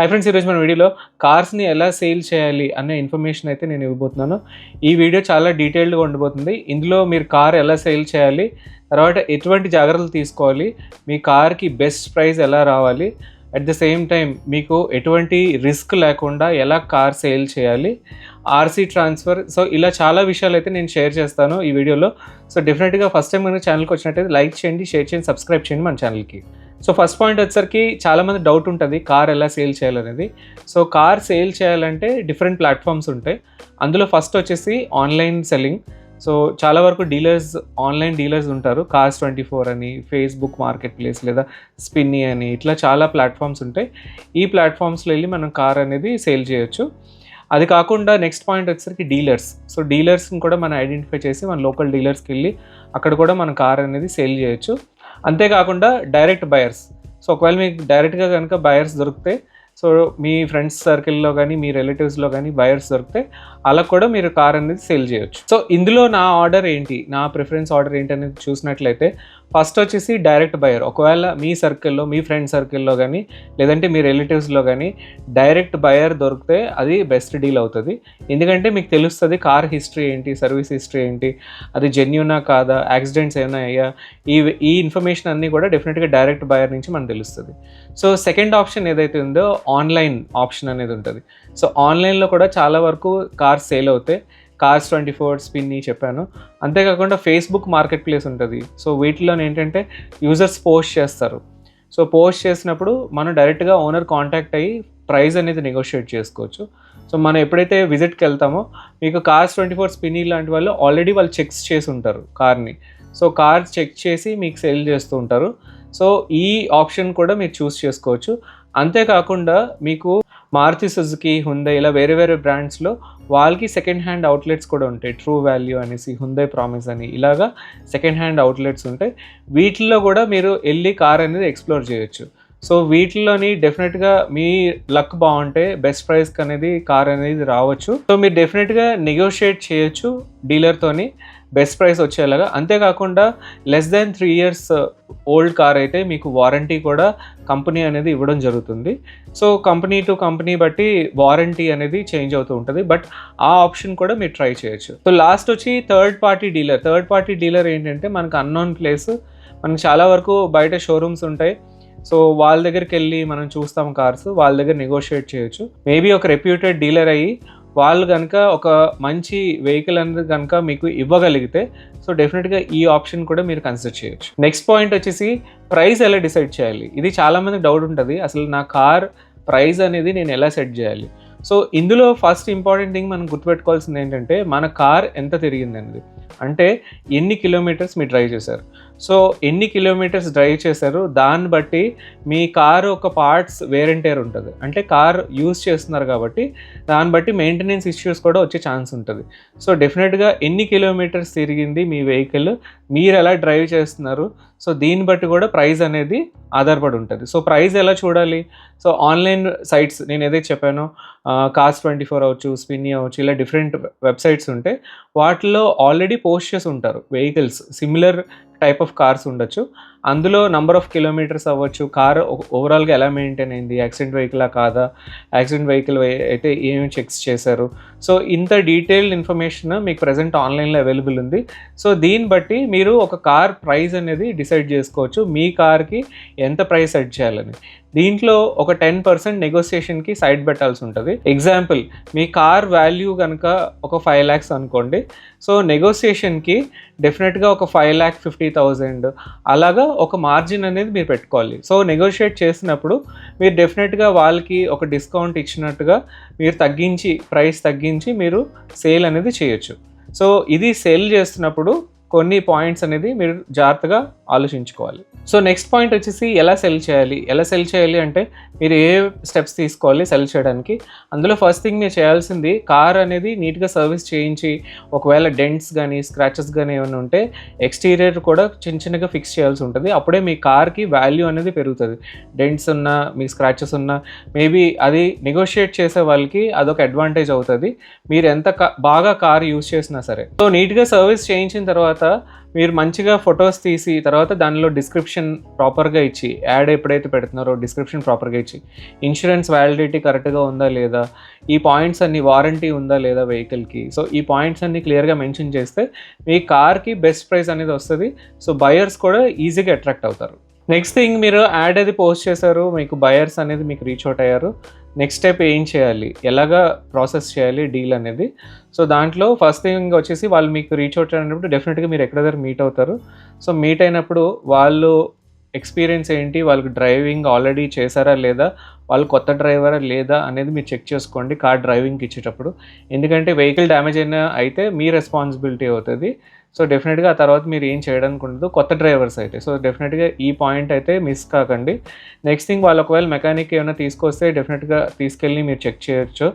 Hi friends ఈరోజు మన వీడియోలో కార్స్ని ఎలా సేల్ చేయాలి అనే ఇన్ఫర్మేషన్ అయితే నేను ఇవ్వబోతున్నాను. ఈ వీడియో చాలా డీటెయిల్డ్గా ఉండబోతుంది. ఇందులో మీరు కార్ ఎలా సేల్ చేయాలి తర్వాత ఎటువంటి జాగ్రత్తలు తీసుకోవాలి మీ కార్కి బెస్ట్ ప్రైస్ ఎలా రావాలి అట్ ద సేమ్ టైం మీకు ఎటువంటి రిస్క్ లేకుండా ఎలా కార్ సేల్ చేయాలి ఆర్సీ ట్రాన్స్ఫర్. సో ఇలా చాలా విషయాలు అయితే నేను షేర్ చేస్తాను ఈ వీడియోలో. సో డెఫినెట్గా ఫస్ట్ టైం మన ఛానల్కి వచ్చినట్టయితే లైక్ చేయండి షేర్ చేయండి సబ్స్క్రైబ్ చేయండి మన ఛానల్కి. సో ఫస్ట్ పాయింట్ వచ్చేసరికి చాలామంది డౌట్ ఉంటుంది కార్ ఎలా సేల్ చేయాలనేది. సో కార్ సేల్ చేయాలంటే డిఫరెంట్ ప్లాట్ఫామ్స్ ఉంటాయి. అందులో ఫస్ట్ వచ్చేసి ఆన్లైన్ సెల్లింగ్ సో చాలా వరకు డీలర్స్ ఆన్లైన్ డీలర్స్ ఉంటారు. కార్స్ ట్వంటీ ఫోర్ అని ఫేస్బుక్ మార్కెట్ ప్లేస్ లేదా స్పిన్ని అని ఇట్లా చాలా ప్లాట్ఫామ్స్ ఉంటాయి. ఈ ప్లాట్ఫామ్స్లో వెళ్ళి మనం కార్ అనేది సేల్ చేయొచ్చు. అది కాకుండా నెక్స్ట్ పాయింట్ వచ్చేసరికి డీలర్స్ సో డీలర్స్ని కూడా మనం ఐడెంటిఫై చేసి మన లోకల్ డీలర్స్కి వెళ్ళి అక్కడ కూడా మన కార్ అనేది సేల్ చేయొచ్చు. అంతేకాకుండా డైరెక్ట్ బయర్స్. సో ఒకవేళ మీకు డైరెక్ట్గా కనుక బయర్స్ దొరికితే సో మీ ఫ్రెండ్స్ సర్కిల్లో కానీ మీ రిలేటివ్స్లో కానీ బయర్స్ దొరికితే అలా కూడా మీరు కార్ అనేది సేల్ చేయొచ్చు. సో ఇందులో నా ఆర్డర్ ఏంటి? నా ప్రిఫరెన్స్ ఆర్డర్ ఏంటి అనేది చూసినట్లయితే ఫస్ట్ వచ్చేసి డైరెక్ట్ బయర్. ఒకవేళ మీ సర్కిల్లో మీ ఫ్రెండ్ సర్కిల్లో కానీ లేదంటే మీ రిలేటివ్స్లో కానీ డైరెక్ట్ బయర్ దొరికితే అది బెస్ట్ డీల్ అవుతుంది. ఎందుకంటే మీకు తెలుస్తుంది కార్ హిస్టరీ ఏంటి సర్వీస్ హిస్టరీ ఏంటి అది జెన్యునా కాదా యాక్సిడెంట్స్ ఏమైనా అయ్యా? ఈ ఈ ఇన్ఫర్మేషన్ అన్నీ కూడా డెఫినెట్గా డైరెక్ట్ బయర్ నుంచి మనకు తెలుస్తుంది. సో సెకండ్ ఆప్షన్ ఏదైతే ఉందో ఆన్లైన్ ఆప్షన్ అనేది ఉంటుంది. సో ఆన్లైన్లో కూడా చాలా వరకు కార్స్ సేల్ అవుతాయి. కార్స్ ట్వంటీ ఫోర్ స్పిన్ని చెప్పాను. అంతేకాకుండా ఫేస్బుక్ మార్కెట్ ప్లేస్ ఉంటుంది. సో వీటిలో ఏంటంటే యూజర్స్ పోస్ట్ చేస్తారు. సో పోస్ట్ చేసినప్పుడు మనం డైరెక్ట్గా ఓనర్ కాంటాక్ట్ అయ్యి ప్రైస్ అనేది నెగోషియేట్ చేసుకోవచ్చు. సో మనం ఎప్పుడైతే విజిట్కి వెళ్తామో మీకు కార్స్ ట్వంటీ ఫోర్ స్పిన్ని లాంటి వాళ్ళు ఆల్రెడీ వాళ్ళు చెక్స్ చేసి ఉంటారు కార్ని సో కార్ చెక్ చేసి మీకు సేల్ చేస్తూ ఉంటారు. సో ఈ ఆప్షన్ కూడా మీరు చూస్ చేసుకోవచ్చు. అంతేకాకుండా మీకు మారుతి సుజుకి హుందే ఇలా వేరే వేరే బ్రాండ్స్లో వాళ్ళకి సెకండ్ హ్యాండ్ అవుట్లెట్స్ కూడా ఉంటాయి. ట్రూ వాల్యూ అనేసి హుందే ప్రామిస్ అని. ఇలాగా సెకండ్ హ్యాండ్ అవుట్లెట్స్ ఉంటాయి. వీటిల్లో కూడా మీరు వెళ్ళి కార్ అనేది ఎక్స్ప్లోర్ చేయొచ్చు. సో వీటిలోని డెఫినెట్గా మీ లక్ బాగుంటే బెస్ట్ ప్రైస్కి అనేది కార్ అనేది రావచ్చు. సో మీరు డెఫినెట్గా నెగోషియేట్ చేయొచ్చు డీలర్తోని బెస్ట్ ప్రైస్ వచ్చేలాగా. అంతేకాకుండా less than three years uh, old car అయితే మీకు వారంటీ కూడా కంపెనీ అనేది ఇవ్వడం జరుగుతుంది. సో కంపెనీ టు కంపెనీ బట్టి వారంటీ అనేది చేంజ్ అవుతూ ఉంటుంది. బట్ ఆ ఆప్షన్ కూడా మీరు ట్రై చేయొచ్చు. సో లాస్ట్ వచ్చి third party dealer. Third party dealer ఏంటంటే మనకు అన్నోన్ ప్లేస్. మనకు చాలా వరకు బయట షోరూమ్స్ ఉంటాయి. సో వాళ్ళ దగ్గరికి వెళ్ళి మనం చూస్తాం కార్స్. వాళ్ళ దగ్గర నెగోషియేట్ చేయొచ్చు. మేబీ ఒక రెప్యూటెడ్ డీలర్ అయ్యి వాళ్ళు కనుక ఒక మంచి వెహికల్ అనేది కనుక మీకు ఇవ్వగలిగితే సో డెఫినెట్గా ఈ ఆప్షన్ కూడా మీరు కన్సిడర్ చేయొచ్చు. నెక్స్ట్ పాయింట్ వచ్చేసి ప్రైస్ ఎలా డిసైడ్ చేయాలి? ఇది చాలామందికి డౌట్ ఉంటుంది. అసలు నా కార్ ప్రైస్ అనేది నేను ఎలా సెట్ చేయాలి? సో ఇందులో ఫస్ట్ ఇంపార్టెంట్ థింగ్ మనం గుర్తుపెట్టుకోవాల్సింది ఏంటంటే మన కార్ ఎంత తిరిగింది అనేది. అంటే ఎన్ని కిలోమీటర్స్ మీరు డ్రైవ్ చేశారు? సో ఎన్ని కిలోమీటర్స్ డ్రైవ్ చేశారు దాన్ని బట్టి మీ కారు ఒక పార్ట్స్ వేరెంటేర్ ఉంటుంది. అంటే కార్ యూస్ చేస్తున్నారు కాబట్టి దాన్ని బట్టి మెయింటెనెన్స్ ఇష్యూస్ కూడా వచ్చే ఛాన్స్ ఉంటుంది. సో డెఫినెట్గా ఎన్ని కిలోమీటర్స్ తిరిగింది మీ వెహికల్ మీరు ఎలా డ్రైవ్ చేస్తున్నారు? సో దీన్ని బట్టి కూడా ప్రైస్ అనేది ఆధారపడి ఉంటుంది. సో ప్రైస్ ఎలా చూడాలి? సో ఆన్లైన్ సైట్స్ నేను ఏదైతే చెప్పానో కాస్ట్ ట్వంటీ ఫోర్ అవ్వచ్చు స్పిన్నీ అవ్వచ్చు ఇలా డిఫరెంట్ వెబ్సైట్స్ ఉంటే వాటిలో ఆల్రెడీ పోస్ట్ చేసి ఉంటారు. Vehicles similar type of cars ఉండొచ్చు. అందులో నంబర్ ఆఫ్ కిలోమీటర్స్ అవ్వచ్చు. కార్ ఓవరాల్గా ఎలా మెయింటైన్ అయింది? యాక్సిడెంట్ వెహికలా కాదా? యాక్సిడెంట్ వెహికల్ అయితే ఏమి చెక్స్ చేశారు? సో ఇంత డీటెయిల్డ్ ఇన్ఫర్మేషన్ మీకు ప్రజెంట్ ఆన్లైన్లో అవైలబుల్ ఉంది. సో దీన్ని బట్టి మీరు ఒక కార్ ప్రైస్ అనేది డిసైడ్ చేసుకోవచ్చు. మీ కార్కి ఎంత ప్రైస్ సెట్ చేయాలని. దీంట్లో ఒక టెన్ పర్సెంట్ నెగోసియేషన్కి సైడ్ పెట్టాల్సి ఉంటుంది. ఎగ్జాంపుల్ మీ కార్ వాల్యూ కనుక ఒక ఫైవ్ ల్యాక్స్ అనుకోండి. సో నెగోసియేషన్కి డెఫినెట్గా ఒక ఫైవ్ ల్యాక్ ఫిఫ్టీ థౌజండ్ అలాగా ఒక మార్జిన్ అనేది మీరు పెట్టుకోవాలి. సో నెగోషియేట్ చేసినప్పుడు మీరు డెఫినెట్గా వాళ్ళకి ఒక డిస్కౌంట్ ఇచ్చినట్టుగా మీరు తగ్గించి ప్రైస్ తగ్గించి మీరు సేల్ అనేది చేయొచ్చు. సో ఇది సేల్ చేస్తున్నప్పుడు కొన్ని పాయింట్స్ అనేది మీరు జాగ్రత్తగా ఆలోచించుకోవాలి. సో నెక్స్ట్ పాయింట్ వచ్చేసి ఎలా సెల్ చేయాలి? ఎలా సెల్ చేయాలి అంటే మీరు ఏ స్టెప్స్ తీసుకోవాలి సెల్ చేయడానికి? అందులో ఫస్ట్ థింగ్ మీరు చేయాల్సింది కార్ అనేది నీట్గా సర్వీస్ చేయించి ఒకవేళ డెంట్స్ కానీ స్క్రాచెస్ కానీ ఏమైనా ఉంటే ఎక్స్టీరియర్ కూడా చిన్న చిన్నగా ఫిక్స్ చేయాల్సి ఉంటుంది. అప్పుడే మీ కార్కి వాల్యూ అనేది పెరుగుతుంది. డెంట్స్ ఉన్నా మీ స్క్రాచెస్ ఉన్నా మేబీ అది నెగోషియేట్ చేసే వాళ్ళకి అదొక అడ్వాంటేజ్ అవుతుంది. మీరు ఎంత బాగా కార్ యూస్ చేసినా సరే. సో నీట్గా సర్వీస్ చేయించిన తర్వాత తర్వాత మీరు మంచిగా ఫొటోస్ తీసి తర్వాత దానిలో డిస్క్రిప్షన్ ప్రాపర్గా ఇచ్చి యాడ్ ఎప్పుడైతే పెడుతున్నారో డిస్క్రిప్షన్ ప్రాపర్గా ఇచ్చి ఇన్సూరెన్స్ వ్యాలిడిటీ కరెక్ట్గా ఉందా లేదా ఈ పాయింట్స్ అన్ని వారంటీ ఉందా లేదా వెహికల్కి సో ఈ పాయింట్స్ అన్ని క్లియర్గా మెన్షన్ చేస్తే మీ కార్కి బెస్ట్ ప్రైస్ అనేది వస్తుంది. సో బయర్స్ కూడా ఈజీగా అట్రాక్ట్ అవుతారు. నెక్స్ట్ థింగ్ మీరు యాడ్ అది పోస్ట్ చేశారు మీకు బయర్స్ అనేది మీకు రీచ్ అవుట్ అయ్యారు. నెక్స్ట్ స్టెప్ ఏం చేయాలి? ఎలాగా ప్రాసెస్ చేయాలి డీల్ అనేది? సో దాంట్లో ఫస్ట్ థింగ్ వచ్చేసి వాళ్ళు మీకు రీచ్ అవుట్ అయినప్పుడు డెఫినెట్గా మీరు ఎక్కడ దగ్గర మీట్ అవుతారు. సో మీట్ అయినప్పుడు వాళ్ళు ఎక్స్పీరియన్స్ ఏంటి? వాళ్ళకి డ్రైవింగ్ ఆల్రెడీ చేశారా లేదా? వాళ్ళు కొత్త డ్రైవరా లేదా అనేది మీరు చెక్ చేసుకోండి కార్ డ్రైవింగ్కి ఇచ్చేటప్పుడు. ఎందుకంటే వెహికల్ డ్యామేజ్ అయినా అయితే మీ రెస్పాన్సిబిలిటీ అవుతుంది. సో డెఫినెట్గా ఆ తర్వాత మీరు ఏం చేయడానికి ఉండదు కొత్త డ్రైవర్స్ అయితే. సో డెఫినెట్గా ఈ పాయింట్ అయితే మిస్ కాకండి. నెక్స్ట్ థింగ్ వాళ్ళు ఒకవేళ మెకానిక్ ఏమైనా తీసుకొస్తే డెఫినెట్గా తీసుకెళ్ళి మీరు చెక్ చేయొచ్చు.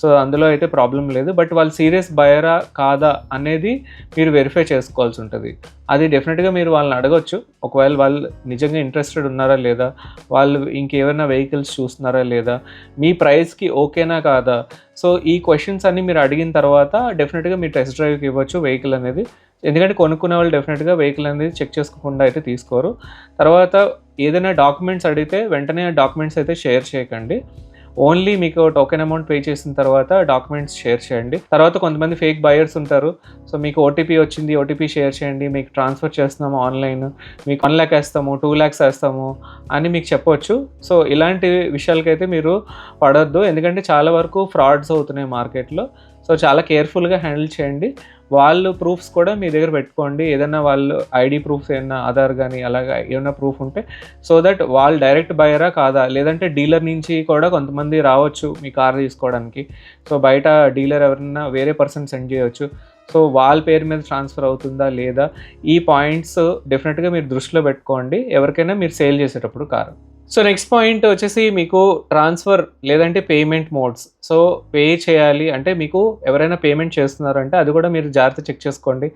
సో అందులో అయితే ప్రాబ్లం లేదు. బట్ వాళ్ళు సీరియస్ బయరా కాదా అనేది మీరు వెరిఫై చేసుకోవాల్సి ఉంటుంది. అది డెఫినెట్గా మీరు వాళ్ళని అడగొచ్చు. ఒకవేళ వాళ్ళు నిజంగా ఇంట్రెస్టెడ్ ఉన్నారా లేదా? వాళ్ళు ఇంకేమైనా వెహికల్స్ చూస్తున్నారా లేదా? మీ ప్రైస్కి ఓకేనా కాదా? సో ఈ క్వశ్చన్స్ అన్నీ మీరు అడిగిన తర్వాత డెఫినెట్గా మీరు టెస్ట్ డ్రైవ్కి ఇవ్వచ్చు వెహికల్ అనేది. ఎందుకంటే కొనుక్కునే వాళ్ళు డెఫినెట్గా వెహికల్ అనేది చెక్ చేసుకోకుండా అయితే తీసుకోరు. తర్వాత ఏదైనా డాక్యుమెంట్స్ అడిగితే వెంటనే డాక్యుమెంట్స్ అయితే షేర్ చేయకండి. ఓన్లీ మీకు టోకెన్ అమౌంట్ పే చేసిన తర్వాత డాక్యుమెంట్స్ షేర్ చేయండి. తర్వాత కొంతమంది ఫేక్ బయర్స్ ఉంటారు. సో మీకు ఓటీపీ వచ్చింది ఓటీపీ షేర్ చేయండి మీకు ట్రాన్స్ఫర్ చేస్తున్నాము ఆన్లైన్ మీకు వన్ ల్యాక్ వేస్తాము టూ ల్యాక్స్ వేస్తాము అని మీకు చెప్పొచ్చు. సో ఇలాంటి విషయాలకైతే మీరు పడొద్దు. ఎందుకంటే చాలా వరకు ఫ్రాడ్స్ అవుతున్నాయి మార్కెట్లో సో చాలా కేర్ఫుల్గా హ్యాండిల్ చేయండి. వాళ్ళు ప్రూఫ్స్ కూడా మీ దగ్గర పెట్టుకోండి. ఏదైనా వాళ్ళు ఐడి ప్రూఫ్స్ ఏమైనా ఆధార్ కానీ అలాగా ఏమైనా ప్రూఫ్ ఉంటే సో దట్ వాళ్ళు డైరెక్ట్ బయరా కాదా? లేదంటే డీలర్ నుంచి కూడా కొంతమంది రావచ్చు మీ కార్ తీసుకోవడానికి. సో బయట డీలర్ ఎవరైనా వేరే పర్సన్ సెండ్ చేయవచ్చు సో వాళ్ళ పేరు మీద ట్రాన్స్ఫర్ అవుతుందా లేదా? ఈ పాయింట్స్ డెఫినెట్గా మీరు దృష్టిలో పెట్టుకోండి. ఎవరికైనా మీరు సేల్ చేసేటప్పుడు కారు. సో నెక్స్ట్ పాయింట్ వచ్చేసి మీకు ట్రాన్స్ఫర్ లేదంటే పేమెంట్ మోడ్స్ సో పే చేయాలి అంటే మీకు ఎవరైనా పేమెంట్ చేస్తున్నారంటే అది కూడా మీరు జాగ్రత్త చెక్ చేసుకోండి.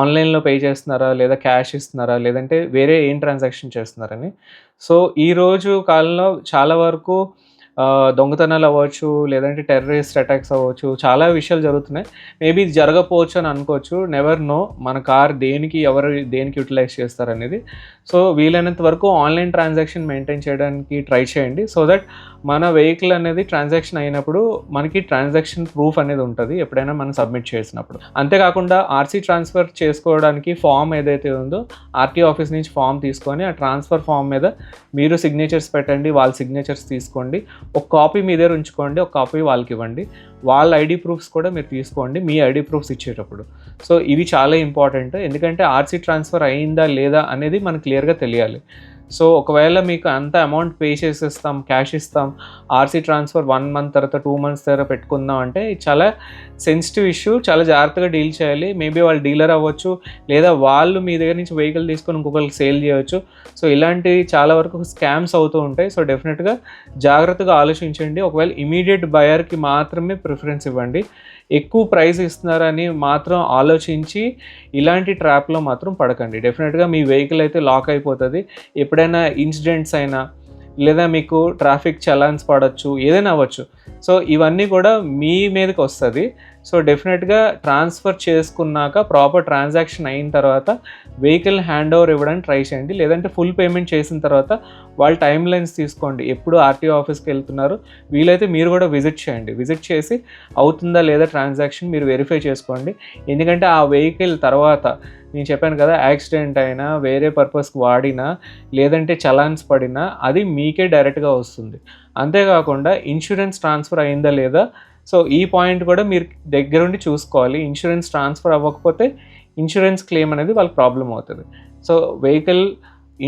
ఆన్లైన్లో పే చేస్తున్నారా లేదా క్యాష్ ఇస్తున్నారా లేదంటే వేరే ఏం ట్రాన్సాక్షన్ చేస్తున్నారని. సో ఈరోజు కాలంలో చాలా వరకు దొంగతనాలు అవ్వచ్చు లేదంటే టెర్రరిస్ట్ అటాక్స్ అవ్వచ్చు చాలా విషయాలు జరుగుతున్నాయి. మేబీ ఇది జరగపోవచ్చు అని అనుకోవచ్చు. నెవర్ నో మన కార్ దేనికి ఎవరు దేనికి యూటిలైజ్ చేస్తారనేది. సో వీలైనంత వరకు ఆన్లైన్ ట్రాన్సాక్షన్ మెయింటైన్ చేయడానికి ట్రై చేయండి. సో దట్ మన వెహికల్ అనేది ట్రాన్సాక్షన్ అయినప్పుడు మనకి ట్రాన్సాక్షన్ ప్రూఫ్ అనేది ఉంటుంది ఎప్పుడైనా మనం సబ్మిట్ చేసినప్పుడు. అంతేకాకుండా ఆర్సీ ట్రాన్స్ఫర్ చేసుకోవడానికి ఫామ్ ఏదైతే ఉందో ఆర్టీ ఆఫీస్ నుంచి ఫామ్ తీసుకొని ఆ ట్రాన్స్ఫర్ ఫామ్ మీద మీరు సిగ్నేచర్స్ పెట్టండి వాళ్ళ సిగ్నేచర్స్ తీసుకోండి. ఒక కాపీ మీ దగ్గర ఉంచుకోండి ఒక కాపీ వాళ్ళకి ఇవ్వండి. వాళ్ళ ఐడి ప్రూఫ్స్ కూడా మీరు తీసుకోండి మీ ఐడి ప్రూఫ్స్ ఇచ్చేటప్పుడు. సో ఇవి చాలా ఇంపార్టెంట్. ఎందుకంటే ఆర్సీ ట్రాన్స్ఫర్ అయిందా లేదా అనేది మనకు క్లియర్గా తెలియాలి. సో ఒకవేళ మీకు అంత అమౌంట్ పే చేసేస్తాం క్యాష్ ఇస్తాం ఆర్సీ ట్రాన్స్ఫర్ వన్ మంత్ తర్వాత టూ మంత్స్ తర్వాత పెట్టుకుందాం అంటే చాలా సెన్సిటివ్ ఇష్యూ చాలా జాగ్రత్తగా డీల్ చేయాలి. మేబీ వాళ్ళు డీలర్ అవ్వచ్చు లేదా వాళ్ళు మీ దగ్గర నుంచి వెహికల్ తీసుకొని ఇంకొకరికి సేల్ చేయవచ్చు సో ఇలాంటివి చాలా వరకు స్కామ్స్ అవుతూ ఉంటాయి. సో డెఫినెట్గా జాగ్రత్తగా ఆలోచించండి. ఒకవేళ ఇమీడియట్ బయర్కి మాత్రమే ప్రిఫరెన్స్ ఇవ్వండి. ఎక్కువ ప్రైస్ ఇస్తున్నారని మాత్రం ఆలోచించి ఇలాంటి ట్రాప్లో మాత్రం పడకండి. డెఫినెట్గా మీ వెహికల్ అయితే లాక్ అయిపోతుంది. ఎప్పుడైనా ఇన్సిడెంట్స్ అయినా లేదా మీకు ట్రాఫిక్ చలాన్స్ పడవచ్చు ఏదైనా అవ్వచ్చు. సో ఇవన్నీ కూడా మీ మీదకి వస్తుంది. సో డెఫినెట్గా ట్రాన్స్ఫర్ చేసుకున్నాక ప్రాపర్ ట్రాన్సాక్షన్ అయిన తర్వాత వెహికల్ హ్యాండ్ ఓవర్ ఇవ్వడానికి ట్రై చేయండి. లేదంటే ఫుల్ పేమెంట్ చేసిన తర్వాత వాళ్ళ టైం లైన్స్ తీసుకోండి. ఎప్పుడు ఆర్టీఓ ఆఫీస్కి వెళ్తున్నారు వీలైతే మీరు కూడా విజిట్ చేయండి. విజిట్ చేసి అవుతుందా లేదా ట్రాన్సాక్షన్ మీరు వెరిఫై చేసుకోండి. ఎందుకంటే ఆ వెహికల్ తర్వాత నేను చెప్పాను కదా యాక్సిడెంట్ అయినా వేరే పర్పస్కి వాడినా లేదంటే చలాన్స్ పడినా అది మీకే డైరెక్ట్గా వస్తుంది. అంతేకాకుండా ఇన్సూరెన్స్ ట్రాన్స్ఫర్ అయిందా లేదా సో ఈ పాయింట్ కూడా మీరు దగ్గరుండి చూసుకోవాలి. ఇన్సూరెన్స్ ట్రాన్స్ఫర్ అవ్వకపోతే ఇన్సూరెన్స్ క్లెయిమ్ అనేది వాళ్ళకి ప్రాబ్లం అవుతుంది. సో వెహికల్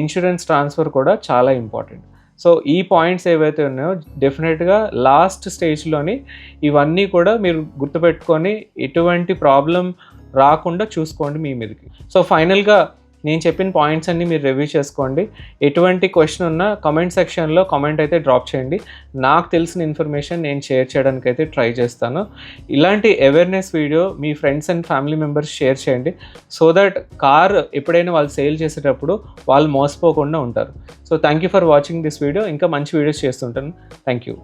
ఇన్సూరెన్స్ ట్రాన్స్ఫర్ కూడా చాలా ఇంపార్టెంట్. సో ఈ పాయింట్స్ ఏవైతే ఉన్నాయో డెఫినెట్గా లాస్ట్ స్టేజ్లోని ఇవన్నీ కూడా మీరు గుర్తుపెట్టుకొని ఎటువంటి ప్రాబ్లం రాకుండా చూసుకోండి మీ మీదకి. సో ఫైనల్గా నేను చెప్పిన పాయింట్స్ అన్ని మీరు రివ్యూ చేసుకోండి. ఎటువంటి క్వశ్చన్ ఉన్నా కమెంట్ సెక్షన్లో కమెంట్ అయితే డ్రాప్ చేయండి. నాకు తెలిసిన ఇన్ఫర్మేషన్ నేను షేర్ చేయడానికి అయితే ట్రై చేస్తాను. ఇలాంటి awareness video me friends and family members share చేయండి. సో దట్ కార్ ఎప్పుడైనా వాళ్ళు సేల్ చేసేటప్పుడు వాళ్ళు మోసపోకుండా ఉంటారు. So thank you for watching this video ఇంకా మంచి వీడియోస్ చేస్తుంటాను. Thank you